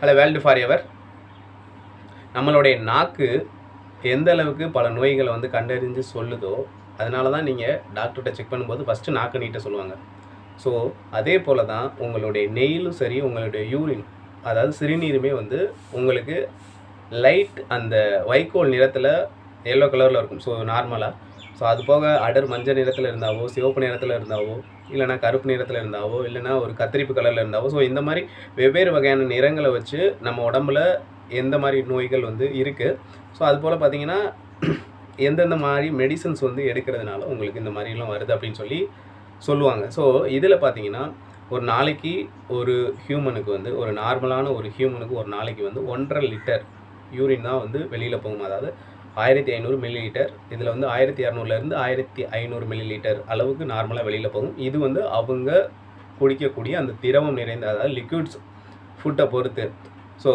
Hello world for ever நம்மளுடைய நாக்கு எந்த அளவுக்கு பல நோய்களை வந்து கண்டறிஞ்சு சொல்லுதோ அதனால தான் நீங்கள் டாக்டர்கிட்ட செக் பண்ணும்போது ஃபஸ்ட்டு நாக்கு நீட்ட சொல்லுவாங்க. ஸோ அதே போல் தான் உங்களுடைய நெயிலும் சரி உங்களுடைய யூரின் அதாவது சிறுநீருமே வந்து உங்களுக்கு லைட் அந்த வைக்கோல் நிறத்தில் எல்லோ கலரில் இருக்கும். ஸோ நார்மலாக ஸோ அது போக அடர் மஞ்சள் நிறத்தில் இருந்தாவோ சிவப்பு நிறத்தில் இருந்தாவோ இல்லைனா கருப்பு நிறத்தில் இருந்தாவோ இல்லைனா ஒரு கத்திரிப்பு கலரில் இருந்தாவோ. ஸோ இந்த மாதிரி வெவ்வேறு வகையான நிறங்களை வச்சு நம்ம உடம்புல எந்த மாதிரி நோய்கள் வந்து இருக்குது ஸோ அது போல் பார்த்தீங்கன்னா எந்தெந்த மாதிரி மெடிசன்ஸ் வந்து எடுக்கிறதுனால உங்களுக்கு இந்த மாதிரிலாம் வருது அப்படின்னு சொல்லி சொல்லுவாங்க. ஸோ இதில் பார்த்தீங்கன்னா ஒரு நாளைக்கு ஒரு ஹியூமனுக்கு வந்து ஒரு நார்மலான ஒரு ஹியூமனுக்கு ஒரு நாளைக்கு வந்து ஒன்றரை லிட்டர் யூரின் தான் வந்து வெளியில் போகும்? அதாவது ஆயிரத்தி ஐநூறு மில்லிலிட்டர் இதில் வந்து ஆயிரத்தி இரநூறுலேருந்து ஆயிரத்தி ஐநூறு மில்லிலிட்டர் அளவுக்கு நார்மலாக வெளியில் போகும். இது வந்து அவங்க குடிக்கக்கூடிய அந்த திரவம் நிறைந்த அதாவது லிக்விட்ஸ் ஃபுட்டை பொறுத்து. ஸோ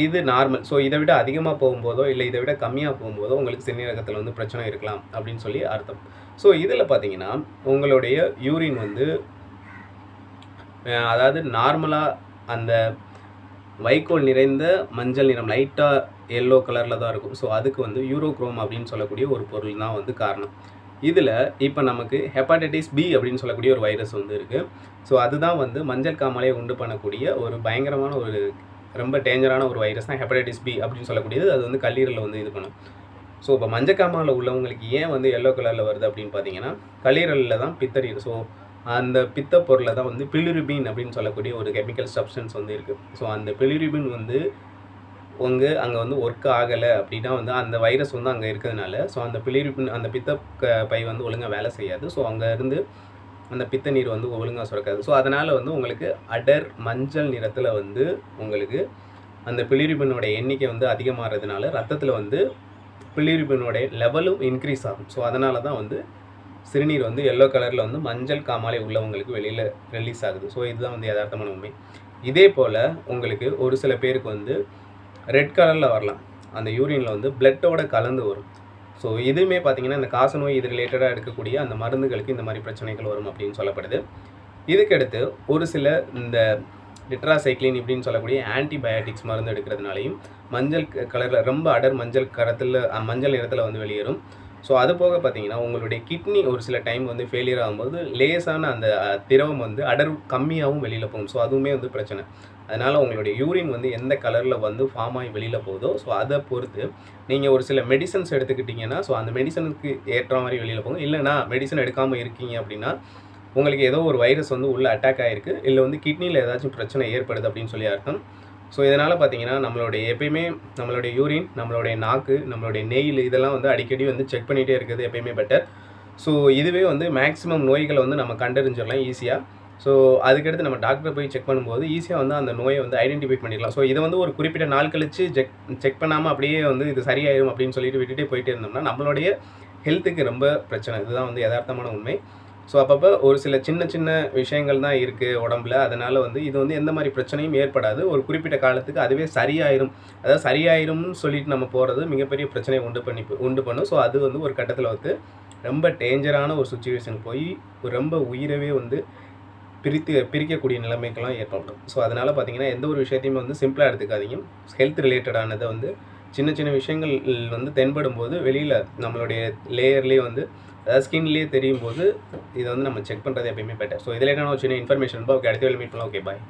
இது நார்மல் ஸோ இதை விட அதிகமாக போகும்போதோ இல்லை இதை விட கம்மியாக போகும்போதோ உங்களுக்கு சிறுநீரகத்தில் வந்து பிரச்சனை இருக்கலாம் அப்படின்னு சொல்லி அர்த்தம். ஸோ இதில் பார்த்தீங்கன்னா உங்களுடைய யூரின் வந்து அதாவது நார்மலாக அந்த வைக்கோல் நிறைந்த மஞ்சள் நிறம் லைட்டாக எல்லோ கலரில் தான் இருக்கும். ஸோ அதுக்கு வந்து யூரோக்ரோம் அப்படின்னு சொல்லக்கூடிய ஒரு பொருள் தான் வந்து காரணம். இதில் இப்போ நமக்கு ஹெப்பாடைட்டிஸ் பி அப்படின்னு சொல்லக்கூடிய ஒரு வைரஸ் வந்து இருக்குது ஸோ அதுதான் வந்து மஞ்சள் காமாலையை உண்டு பண்ணக்கூடிய ஒரு பயங்கரமான ஒரு ரொம்ப டேஞ்சரான ஒரு வைரஸ் தான் ஹெப்படைட்டிஸ் பி அப்படின்னு சொல்லக்கூடியது. அது வந்து கல்லீரலில் வந்து இது பண்ணும். ஸோ இப்போ மஞ்சக்காமாவில் உள்ளவங்களுக்கு ஏன் வந்து எல்லோ கலரில் வருது அப்படின்னு பார்த்தீங்கன்னா கல்லீரலில் தான் பித்தறி ஸோ அந்த பித்த பொருளை தான் வந்து பிலிருபின் அப்படின்னு சொல்லக்கூடிய ஒரு கெமிக்கல் சப்ஸ்டன்ஸ் வந்து இருக்குது ஸோ அந்த பிலிருபின் வந்து உங்கள் அங்கே வந்து ஒர்க் ஆகலை அப்படின்னா வந்து அந்த வைரஸ் வந்து அங்கே இருக்கிறதுனால ஸோ அந்த பிலிருபின் அந்த பித்த க- பை வந்து ஒழுங்காக வேலை செய்யாது. ஸோ அங்கேருந்து அந்த பித்த நீர் வந்து ஒழுங்காக சுரக்காது. ஸோ அதனால் வந்து உங்களுக்கு அடர் மஞ்சள் நிறத்தில் வந்து உங்களுக்கு அந்த பிலிரிபினோட எண்ணிக்கை வந்து அதிகமாகிறதுனால ரத்தத்தில் வந்து பிலிரிபினோட லெவலும் இன்க்ரீஸ் ஆகும். ஸோ அதனால தான் வந்து சிறுநீர் வந்து எல்லோ கலரில் வந்து மஞ்சள் காமாலை உள்ளவங்களுக்கு வெளியில் ரிலீஸ் ஆகுது. ஸோ இதுதான் வந்து யதார்த்தமான உண்மை. இதே போல் உங்களுக்கு ஒரு சில பேருக்கு வந்து ரெட் கலரில் வரலாம். அந்த யூரினில் வந்து பிளட்டோட கலந்து வரும். ஸோ இதுவுமே பார்த்தீங்கன்னா இந்த காசநோய் இது ரிலேட்டடாக எடுக்கக்கூடிய அந்த மருந்துகளுக்கு இந்த மாதிரி பிரச்சனைகள் வரும் அப்படின்னு சொல்லப்படுது. இதுக்கடுத்து ஒரு சில இந்த லிட்ராசைக்ளின் இப்படின்னு சொல்லக்கூடிய ஆன்டிபயோட்டிக்ஸ் மருந்து எடுக்கிறதுனாலையும் மஞ்சள் கலரில் ரொம்ப அடர் மஞ்சள் கரத்தில் மஞ்சள் நிறத்தில் வந்து வெளியேறும். ஸோ அது போக பார்த்தீங்கன்னா உங்களுடைய கிட்னி ஒரு சில டைம் வந்து ஃபெயிலியர் ஆகும்போது லேசான அந்த திரவம் வந்து அடர் கம்மியாகவும் வெளியில் போகும். ஸோ அதுவுமே வந்து பிரச்சனை. அதனால் உங்களுடைய யூரின் வந்து எந்த கலரில் வந்து ஃபார்ம் ஆகி வெளியில் போகுதோ ஸோ அதை பொறுத்து நீங்கள் ஒரு சில மெடிசன்ஸ் எடுத்துக்கிட்டிங்கன்னா ஸோ அந்த மெடிசனுக்கு ஏற்ற மாதிரி வெளியில் போகும் இல்லைனா மெடிசன் எடுக்காமல் இருக்கீங்க அப்படின்னா உங்களுக்கு ஏதோ ஒரு வைரஸ் வந்து உள்ளே அட்டாக் ஆகிருக்கு இல்லை வந்து கிட்னியில் ஏதாச்சும் பிரச்சனை ஏற்படுது அப்படின்னு சொல்லி அர்த்தம். ஸோ இதனால் பார்த்தீங்கன்னா நம்மளுடைய எப்பயுமே நம்மளுடைய யூரின் நம்மளுடைய நாக்கு நம்மளுடைய நெயில் இதெல்லாம் வந்து அடிக்கடி வந்து செக் பண்ணிகிட்டே இருக்கிறது எப்பயுமே பெட்டர் ஸோ இதுவே வந்து மேக்ஸிமம் நோய்களை வந்து நம்ம கண்டறிஞ்சிடலாம் ஈஸியாக ஸோ அதுக்கடுத்து நம்ம டாக்டரை போய் செக் பண்ணும்போது ஈஸியாக வந்து அந்த நோயை வந்து ஐடென்டிஃபை பண்ணிடலாம் ஸோ இதை வந்து ஒரு குறிப்பிட்ட நாள் கழித்து செக் செக் பண்ணாமல் அப்படியே வந்து இது சரியாயிடும் அப்படின்னு சொல்லிட்டு விட்டுட்டே போயிட்டே இருந்தோம்னா நம்மளுடைய ஹெல்த்துக்கு ரொம்ப பிரச்சனை. இதுதான் வந்து யதார்த்தமான உண்மை. ஸோ அப்பப்போ ஒரு சில சின்ன சின்ன விஷயங்கள் தான் இருக்குது உடம்புல. அதனால் வந்து இது வந்து எந்த மாதிரி பிரச்சனையும் ஏற்படாது. ஒரு குறிப்பிட்ட காலத்துக்கு அதுவே சரியாயிரும். அதாவது சரியாயிரும்னு சொல்லிட்டு நம்ம போகிறது மிகப்பெரிய பிரச்சனையை உண்டு பண்ணி உண்டு பண்ணும். ஸோ அது வந்து ஒரு கட்டத்தில் வந்து ரொம்ப டேஞ்சரான ஒரு சுச்சுவேஷன் போய் ரொம்ப உயிரவே வந்து பிரித்து பிரிக்கக்கூடிய நிலைமைக்கெல்லாம் ஏற்படும். ஸோ அதனால் பார்த்தீங்கன்னா எந்த ஒரு விஷயத்தையுமே வந்து சிம்பிளாக எடுத்துக்காதீங்க. ஹெல்த் ரிலேட்டடானதை வந்து சின்ன சின்ன விஷயங்கள் வந்து தென்படும் போது வெளியில் நம்மளுடைய லேயர்லேயே வந்து அதாவது ஸ்கின்லேயே தெரியும் போது இதை வந்து நம்ம செக் பண்ணுறது எப்பயுமே பெட்டர் ஸோ இதில் என்ன சின்ன இன்ஃபர்மேஷன் ஓகே அடுத்த வேலை மீட் பண்ணலாம். Okay bye